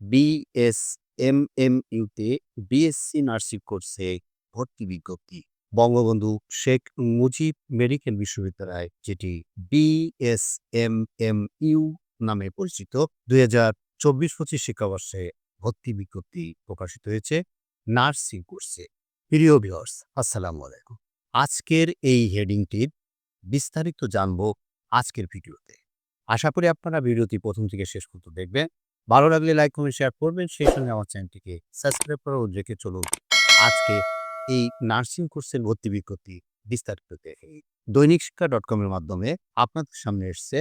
বিএসএমএমইউতে BSc nursing কোর্সে ভর্তি বিজ্ঞপ্তি। বঙ্গবন্ধু শেখ মুজিব মেডিকেল বিশ্ববিদ্যালয়, যেটি বিএসএমএমইউ নামে পরিচিত, দুই হাজার চব্বিশ পঁচিশ শিক্ষাবর্ষে ভর্তি বিজ্ঞপ্তি প্রকাশিত হয়েছে নার্সিং কোর্সে। প্রিয় ভিউয়ার্স, আসসালামু আলাইকুম। আজকের এই হেডিংটির বিস্তারিত জানব আজকের ভিডিওতে। আশা করি আপনারা ভিডিওটি প্রথম থেকে শেষ পর্যন্ত দেখবেন। ভালো লাগলে লাইক কমেন্ট শেয়ার করবেন। সেই সঙ্গে আমার চ্যানেলটিকে সাবস্ক্রাইব করা রেখে চলুন আজকে এই নার্সিং কোর্সের ভর্তি বিজ্ঞপ্তি বিস্তারিত দৈনিক শিক্ষা ডট কমের মাধ্যমে আপনাদের সামনে এসছে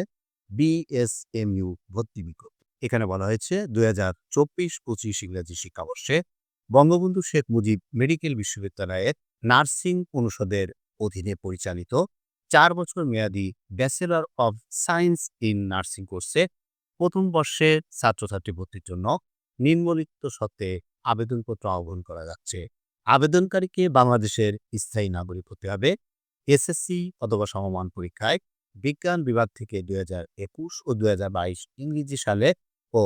বিএসএমইউ ভর্তি বিজ্ঞপ্তি। এখানে বলা হয়েছে দুই হাজার চব্বিশ পঁচিশ ইংরাজি শিক্ষাবর্ষে বঙ্গবন্ধু শেখ মুজিব মেডিকেল বিশ্ববিদ্যালয়ের নার্সিং অনুষদের অধীনে পরিচালিত চার বছর মেয়াদী bachelor of science in nursing কোর্সে প্রথম বর্ষের ছাত্রছাত্রী ভর্তির জন্য নিম্নলিখিত সত্ত্বে আবেদনপত্র আহ্বান করা যাচ্ছে। আবেদনকারীকে বাংলাদেশের স্থায়ী নাগরিক হতে হবে। এসএসসি অথবা সমমান পরীক্ষায় বিজ্ঞান বিভাগ থেকে দুই হাজার একুশ ও দুই হাজার বাইশ ইংরেজি সালে ও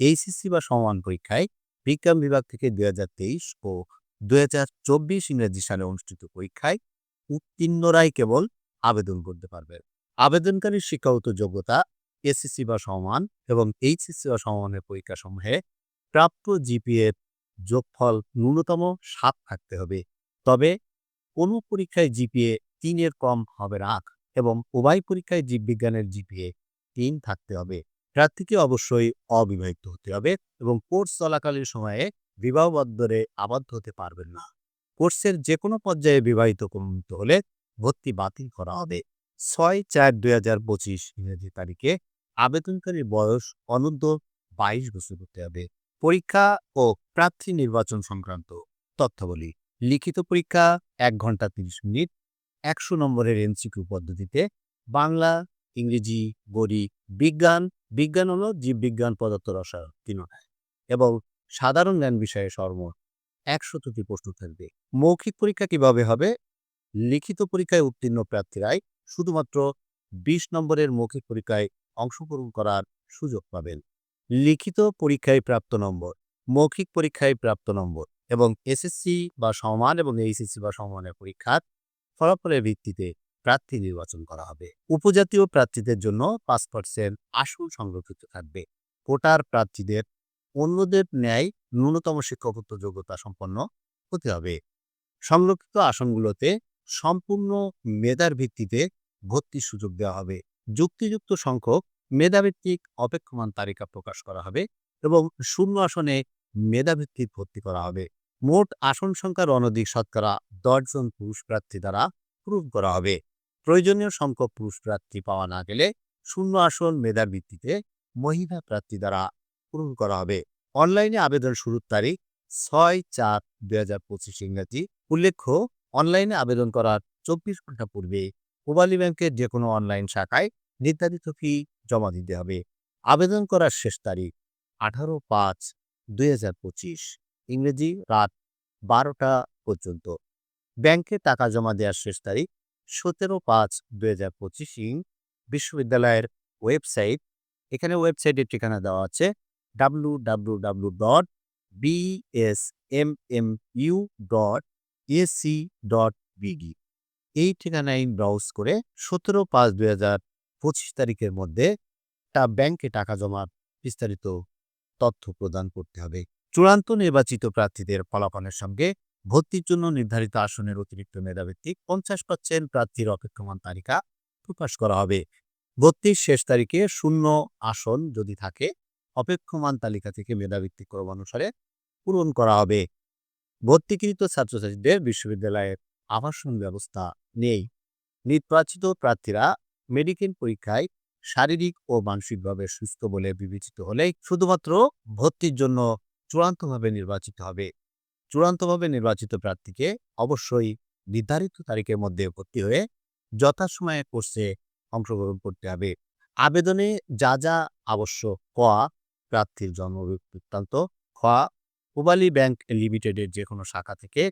এইচএসসি বা সমমান পরীক্ষায় বিজ্ঞান বিভাগ থেকে দুই হাজার তেইশ ও দুই হাজার চব্বিশ ইংরেজি সালে অনুষ্ঠিত পরীক্ষায় উত্তীর্ণরাই কেবল আবেদন করতে পারবে। আবেদনকারীর শিক্ষাগত যোগ্যতা এসএসসি বা সমান এবং এইচএসসি বা সমানের পরীক্ষা সমূহে প্রাপ্ত জিপিএ যোগফল ন্যূনতম সাত থাকতে হবে। তবে কোনো পরীক্ষায় জিপিএ তিনের কম হবে না এবং উভয় পরীক্ষায় জীববিজ্ঞানের জিপিএ তিন থাকতে হবে। প্রার্থীকে অবশ্যই অবিবাহিত হতে হবে এবং কোর্স চলাকালীন সময়ে বিবাহ বদ্ধরে আবদ্ধ হতে পারবেন না। কোর্সের যে কোনো পর্যায়ে বিবাহিত প্রমাণিত হলে ভর্তি বাতিল করা হবে। ছয় চার দুই হাজার পঁচিশ ইংরেজি তারিখে আবেদনকারীর বয়স অনূর্ধ্ব বাইশ বছর হতে হবে। পরীক্ষা ও প্রার্থী নির্বাচন সংক্রান্ত তথ্যাবলী। লিখিত পরীক্ষা এক ঘণ্টা তিরিশ মিনিট। একশো নম্বরের এমসিকিউ পদ্ধতিতে বাংলা, ইংরেজি গণিত বিজ্ঞান বিজ্ঞান হল জীববিজ্ঞান পদার্থ রসায়ন তিনটায় এবং সাধারণ জ্ঞান বিষয়ে সর্বমোট একশোটি প্রশ্ন থাকবে। মৌখিক পরীক্ষা কীভাবে হবে? লিখিত পরীক্ষায় উত্তীর্ণ প্রার্থীরাই শুধুমাত্র বিশ নম্বরের মৌখিক পরীক্ষায় অংশগ্রহণ করার সুযোগ পাবেন। লিখিত পরীক্ষায় প্রাপ্ত নম্বর, মৌখিক পরীক্ষায় প্রাপ্ত নম্বর এবং এসএসসি বা সমান এবং এইচএসসি বা সমানের পরীক্ষার ফলাফলের ভিত্তিতে প্রার্থী নির্বাচন করা হবে। উপজাতীয় প্রার্থীদের জন্য পাঁচ পার্সেন্ট আসন সংরক্ষিত থাকবে। কোটার প্রার্থীদের অন্যদের ন্যায় ন্যূনতম শিক্ষকত্ব যোগ্যতা সম্পন্ন হতে হবে। সংরক্ষিত আসনগুলোতে সম্পূর্ণ মেধার ভিত্তিতে ভর্তির সুযোগ দেওয়া হবে। যুক্তিযুক্ত সংখ্যক মেধাভিত্তিক অপেক্ষমান তালিকা প্রকাশ করা হবে এবং শূন্য আসনে মেধাভিত্তিক ভর্তি করা হবে। মোট আসন সংখ্যার অনধিক শতকরা দশজন পুরুষ প্রার্থী দ্বারা পূরণ করা হবে। প্রয়োজনীয় সংখ্যক পুরুষ প্রার্থী পাওয়া না গেলে শূন্য আসন মেধার ভিত্তিতে মহিলা প্রার্থী দ্বারা পূরণ করা হবে। অনলাইনে আবেদন শুরুর তারিখ ছয় চার দুই হাজার পঁচিশ ইংরাজি। উল্লেখ্য, অনলাইনে আবেদন করার চব্বিশ ঘণ্টা পূর্বে পূবালী ব্যাংকের যে কোনো অনলাইন শাখায় নির্ধারিত ফি জমা দিতে হবে। আবেদন করার শেষ তারিখ আঠারো পাঁচ দুই হাজার পঁচিশ, ইংরেজি রাত বারোটা পর্যন্ত। ব্যাংকে টাকা জমা দেওয়ার শেষ তারিখ সতেরো পাঁচ দুই হাজার পঁচিশ, ইং বিশ্ববিদ্যালয়ের ওয়েবসাইট। এখানে ওয়েবসাইটের ঠিকানা দেওয়া আছে W W W dot BSMMU dot AC dot BD এই ঠিকানায় ব্রাউজ করে সতেরো পাঁচ দুই হাজার পঁচিশ তারিখের মধ্যে তা ব্যাংকে টাকা জমার বিস্তারিত তথ্য প্রদান করতে হবে। চূড়ান্ত নির্বাচিত প্রার্থীদের ফলাফলের সঙ্গে ভর্তির জন্য নির্ধারিত আসনের অতিরিক্ত মেধাভিত্তিক পঞ্চাশ পার্সেন্ট প্রার্থীর অপেক্ষমান তালিকা প্রকাশ করা হবে। ভর্তির শেষ তারিখে শূন্য আসন যদি থাকে, অপেক্ষমান তালিকা থেকে মেধাভিত্তিক ক্রমানুসারে পূরণ করা হবে। ভর্তিকৃত ছাত্রছাত্রীদের বিশ্ববিদ্যালয়ের আবাসন ব্যবস্থা নেই। নির্বাচিত প্রার্থীরা মেডিকেল পরীক্ষায় শারীরিক ও মানসিকভাবে সুস্থ বলে বিবেচিত হলে শুধুমাত্র ভর্তির জন্য চূড়ান্তভাবে নির্বাচিত হবে। চূড়ান্তভাবে নির্বাচিত প্রার্থীকে অবশ্যই নির্ধারিত তারিখের মধ্যে ভর্তি হয়ে যথাসময়ে কোর্সে অংশগ্রহণ করতে হবে। আবেদনে যা যা আবশ্যক ক প্রার্থীর জন্ম বৃত্তান্ত খ পূবালী ব্যাংক লিমিটেডের যে কোনো শাখা থেকে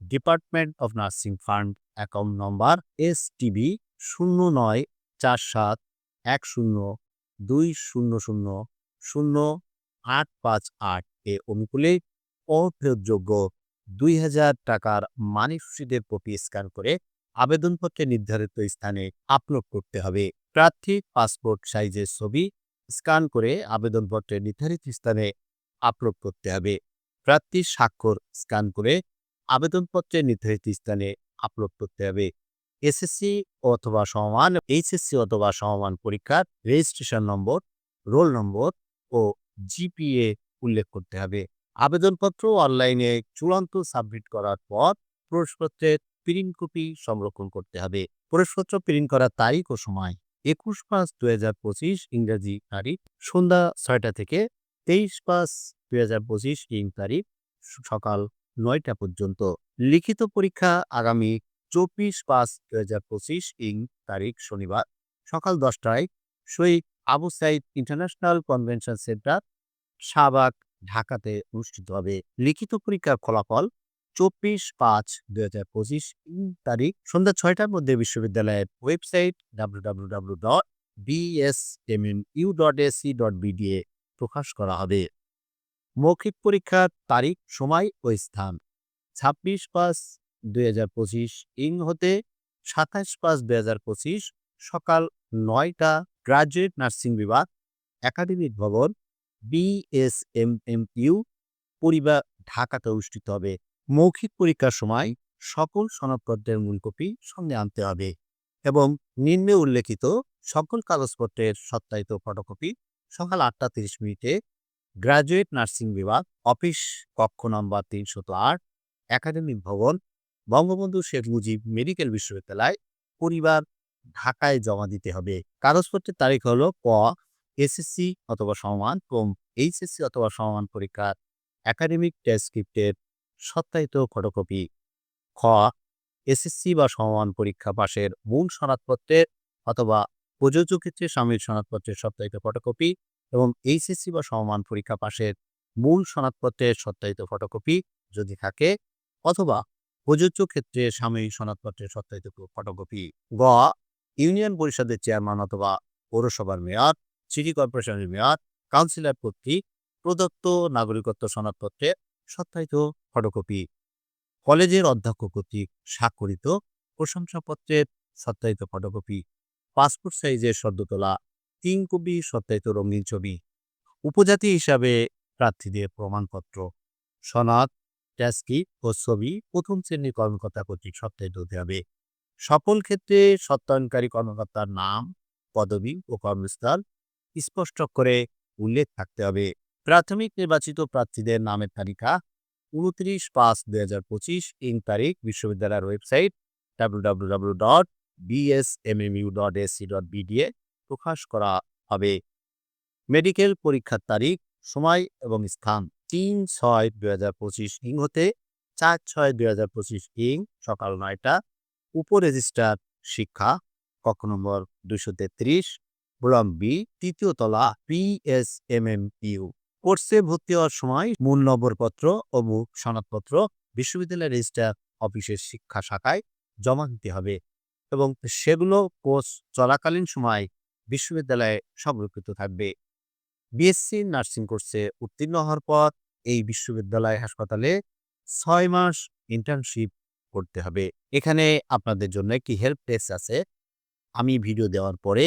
department of nursing fund account number S TB শূন্য নয় চার সাত এক শূন্য দুই শূন্য শূন্য শূন্য আট পাঁচ আট এ অনুকূলে অফেরতযোগ্য দুই হাজার টাকার মানি রসিদের কপি স্ক্যান করে আবেদনপত্রে নির্ধারিত স্থানে আপলোড করতে হবে। প্রার্থী পাসপোর্ট সাইজের ছবি স্ক্যান করে আবেদনপত্রে নির্ধারিত স্থানে আপলোড করতে হবে। প্রার্থী স্বাক্ষর স্ক্যান করে আবেদনপত্রে নির্ধারিত স্থানে আপলোড করতে হবে এসএসসি অথবা সমমান এইচএসসি অথবা সমমান পরীক্ষার রেজিস্ট্রেশন নম্বর রোল নম্বর ও জিপিএ উল্লেখ করতে হবে। আবেদনপত্র অনলাইনে চূড়ান্ত সাবমিট করার পর প্রবেশপত্রের প্রিন্ট কপি সংরক্ষণ করতে হবে। প্রবেশপত্র প্রিন্ট করার তারিখ ও সময় একুশ পাঁচ দুই হাজার পঁচিশ ইংরাজি তারিখ, সন্ধ্যা ছয়টা থেকে তেইশ পাঁচ দুই হাজার পঁচিশ ইং তারিখ, সকাল নয়টা পর্যন্ত। লিখিত পরীক্ষা আগামী চব্বিশ পাঁচ দুই হাজার পঁচিশ ইং তারিখ শনিবার সকাল দশটায় Shahid Abu Sayeed international convention centre, Shahbag, ঢাকাতে অনুষ্ঠিত হবে। লিখিত পরীক্ষার ফলাফল চব্বিশ পাঁচ দুই হাজার পঁচিশ ইং তারিখ সন্ধ্যা ছয়টার মধ্যে বিশ্ববিদ্যালয়ের website W W W dot BSMMU dot AC dot BDA প্রকাশ করা হবে। মৌখিক পরীক্ষার তারিখ, সময় ও স্থান। ছাব্বিশ পাঁচ দুই হাজার পঁচিশ, ইং হতে সাতাশ পাঁচ দুই হাজার পঁচিশ, সকাল নয়টা, গ্রাজুয়েট নার্সিং বিভাগ, একাডেমিক ভবন বিএসএমএমইউ পরিবার ঢাকাতে অনুষ্ঠিত হবে। মৌখিক পরীক্ষার সময় সকল সনদপত্রের মূল কপি সঙ্গে আনতে হবে এবং নিম্নে উল্লেখিত সকল কাগজপত্রের সত্যায়িত ফটোকপি সকাল আটটা তিরিশ মিনিটে গ্রাজুয়েট নার্সিং বিভাগ অফিস কক্ষ নম্বর তিনশত আট একাডেমিক ভবন, বঙ্গবন্ধু শেখ মুজিব মেডিকেল বিশ্ববিদ্যালয়, পরিবার ঢাকায় জমা দিতে হবে। কাগজপত্রের তারিখ হলো ক এসএসসি অথবা সমান, কম এইচএসসি অথবা সমান পরীক্ষার একাডেমিক ট্রান্সক্রিপ্টের সত্যায়িত ফটোকপি। খ এসএসসি বা সমান পরীক্ষা পাশের মূল সনদপত্রের অথবা প্রযোজ্য ক্ষেত্রে সামিল সনদপত্রের সপ্তাহিত ফটোকপি। এবং এইচএসসি বা সমমান পরীক্ষা পাশের মূল সনদপত্রের সত্যায়িত ফটোকপি যদি থাকে অথবা প্রযোজ্য ক্ষেত্রে সাময়িক সনদপত্রের সত্যায়িত ফটোকপি গ, ইউনিয়ন পরিষদের চেয়ারম্যান অথবা পৌরসভার মেয়র সিটি কর্পোরেশনের মেয়র কাউন্সিলর কর্তৃক প্রদত্ত নাগরিকত্ব সনদপত্রের সত্যায়িত ফটোকপি কলেজের অধ্যক্ষ কর্তৃক স্বাক্ষরিত প্রশংসাপত্রের সত্যায়িত ফটোকপি পাসপোর্ট সাইজের সদ্য তোলা তিন কপি সত্যায়িত রঙিন ছবি। উপজাতি হিসাবে প্রার্থীদের প্রমাণপত্র। সনদ ট্যাস্কিট ও ছবি, প্রথম শ্রেণির কর্মকর্তা কর্তৃক সত্যায়িত হতে হবে। সকল ক্ষেত্রে সত্যায়নকারী কর্মকর্তার নাম, পদবি ও কর্মস্থল স্পষ্ট করে উল্লেখ থাকতে হবে। প্রাথমিক নির্বাচিত প্রার্থীদের নামের তালিকা, উনত্রিশ পাঁচ দুই হাজার পঁচিশ ইং তারিখ বিশ্ববিদ্যালয়ের website W dot BSMMU dot AC dot BDA প্রকাশ করা হবে। মেডিকেল পরীক্ষার তারিখ, সময় এবং স্থান তিন ছয় দুই হাজার পঁচিশ ইং হতে চার ছয় দুই হাজার পঁচিশ ইং সকাল নয়টা। উপ রেজিস্ট্রার শিক্ষা, কক্ষ নম্বর দুশো তেত্রিশ ব্লক বি, তৃতীয় তলা পিএসএমএমইউ কোর্সে ভর্তি হওয়ার সময় মূল নম্বরপত্র ও মুখ সনদপত্র বিশ্ববিদ্যালয়ের রেজিস্ট্রার অফিসের শিক্ষা শাখায় জমা দিতে হবে এবং সেগুলো কোর্স চলাকালীন সময় বিশ্ববিদ্যালয়ে সংরক্ষিত থাকবে। বিএসসি নার্সিং কোর্সে উত্তীর্ণ হওয়ার পর এই বিশ্ববিদ্যালয় হাসপাতালে ছয় মাস ইন্টার্নশিপ করতে হবে। এখানে আপনাদের জন্য একটি হেল্প ডেস্ক আছে। আমি ভিডিও দেওয়ার পরে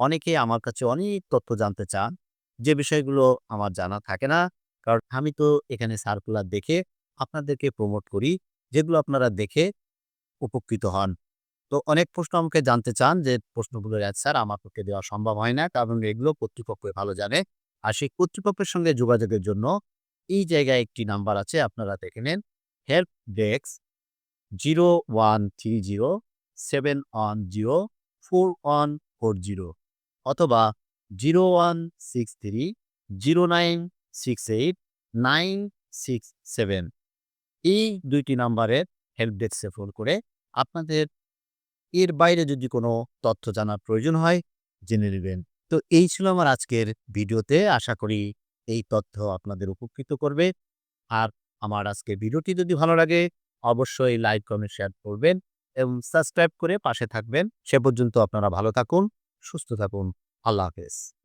অনেকে আমার কাছে অনেক তথ্য জানতে চান। যে বিষয়গুলো আমার জানা থাকে না, কারণ আমি তো এখানে সার্কুলার দেখে আপনাদেরকে প্রমোট করি, যেগুলো আপনারা দেখে উপকৃত হন। তো অনেক প্রশ্ন আমাকে জানতে চান যে, প্রশ্নগুলোর অ্যান্সার আমার পক্ষে দেওয়া সম্ভব হয় না। কারণ এগুলো কর্তৃপক্ষ ভালো জানে। আর সেই কর্তৃপক্ষের সঙ্গে যোগাযোগের জন্য এই জায়গায় একটি নাম্বার আছে, আপনারা দেখে নেন। Help desk zero one three zero seven one zero four one four zero অথবা zero one six three zero nine six eight nine six seven এই দুইটি নাম্বারের হেল্প ডেস্কে ফোন করে আপনাদের এর বাইরে যদি কোনো তথ্য জানার প্রয়োজন হয়, জেনে নেবেন। তো এই ছিল আমার আজকের ভিডিওতে। আশা করি এই তথ্য আপনাদের উপকৃত করবে। আর আমার আজকের ভিডিওটি যদি ভালো লাগে, অবশ্যই লাইক, কমেন্ট, শেয়ার করবেন এবং সাবস্ক্রাইব করে পাশে থাকবেন। সে পর্যন্ত আপনারা ভালো থাকুন, সুস্থ থাকুন। আল্লাহ হাফেজ।